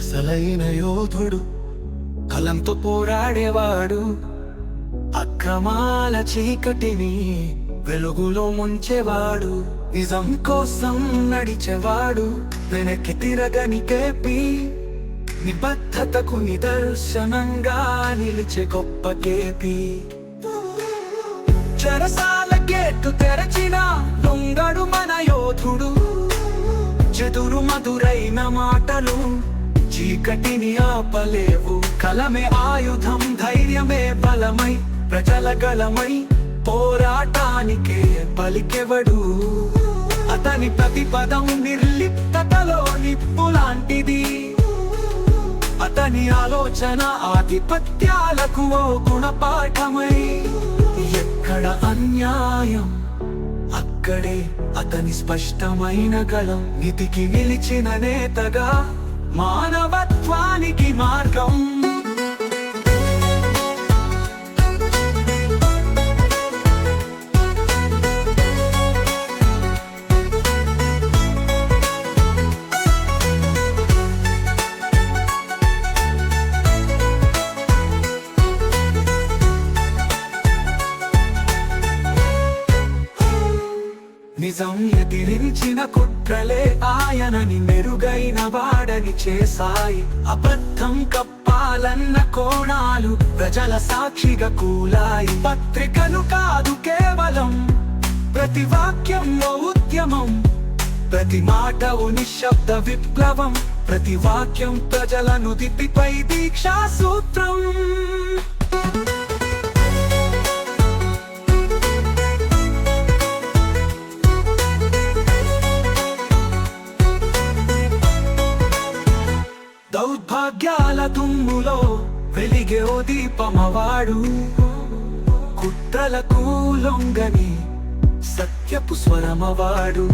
అసలైన యోధుడు కలంతో పోరాడేవాడు. అక్రమాల చీకటిని వెలుగులో ముంచేవాడు. నిజం కోసం నడిచేవాడు వెనక్కి తిరగని కేపి. నిబద్ధతకు నిదర్శనంగా నిలిచే గొప్ప కేపి. చెరసాల గేటు తెరచిన దొంగడు మన యోధుడు. చెదురు మధురైన మాటలు చీకటిని ఆపలేవు. కలమే ఆయుధం ధైర్యమే బలమై ప్రజల గలమై పోరాటానికే పలికెవడు? అతని ప్రతి పదం నిర్లిప్తతలో నిప్పు లాంటిది. అతని ఆలోచన ఆధిపత్యాలకు ఓ గుణపాఠమై. ఎక్కడ అన్యాయం? అక్కడే అతని స్పష్టమైన గలం నితికి నిలిచిన నేతగా మానవత్వానికి మార్గం. నిజం ఎదిరించిన కుట్రలే ఆయనని మెరుగైన వాడని చేశాయి. అబద్ధం కప్పాలన్న కోణాలు ప్రజల సాక్షిగా కూలాయి. పత్రికలు కాదు కేవలం ప్రతి వాక్యంలో ఉద్యమం. ప్రతి మాట నిశ్శబ్ద విప్లవం. ప్రతి వాక్యం ప్రజల నుదిటిపై దీక్షా సూత్రం. దౌర్భాగ్యాల దుమ్ములో వెలిగే ఓ దీపమవాడు. కుట్రలకు లొంగని సత్యపు స్వరమవాడు.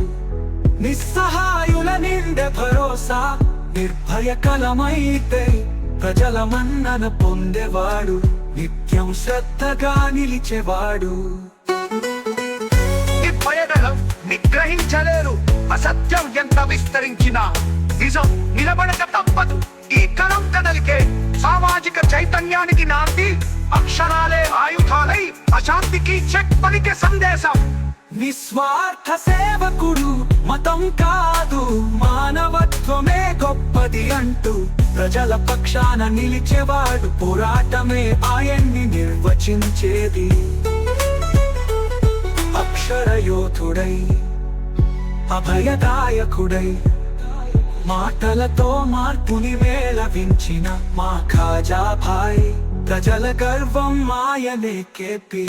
నిస్సహాయుల నిండె భరోసా నిర్భయ కలమైతే ప్రజల మన్నన పొందేవాడు. నిత్యం శ్రద్ధగా నిలిచేవాడు. భయగలం నిగ్రహించలేరు. అసత్యం ఎంత విస్తరించినా నిజం నిలబడక తప్పదు. సామాజిక చైతన్యానికి నాంది అక్షరాలే ఆయుధాలై అశాంతికి చెక్ పలికే సందేశం. నిస్వార్థ సేవకుడు మతం కాదు మానవత్వమే గొప్పది అంటూ ప్రజల పక్షాన నిలిచేవాడు పోరాటమే ఆయన్ని నిర్వచించేది. అక్షరయోధుడై అభయదాయకుడై మాటలతో మార్పుని మేళవించిన మా ఖాజాభాయ్ ప్రజల గర్వం మాయనే కేపీ.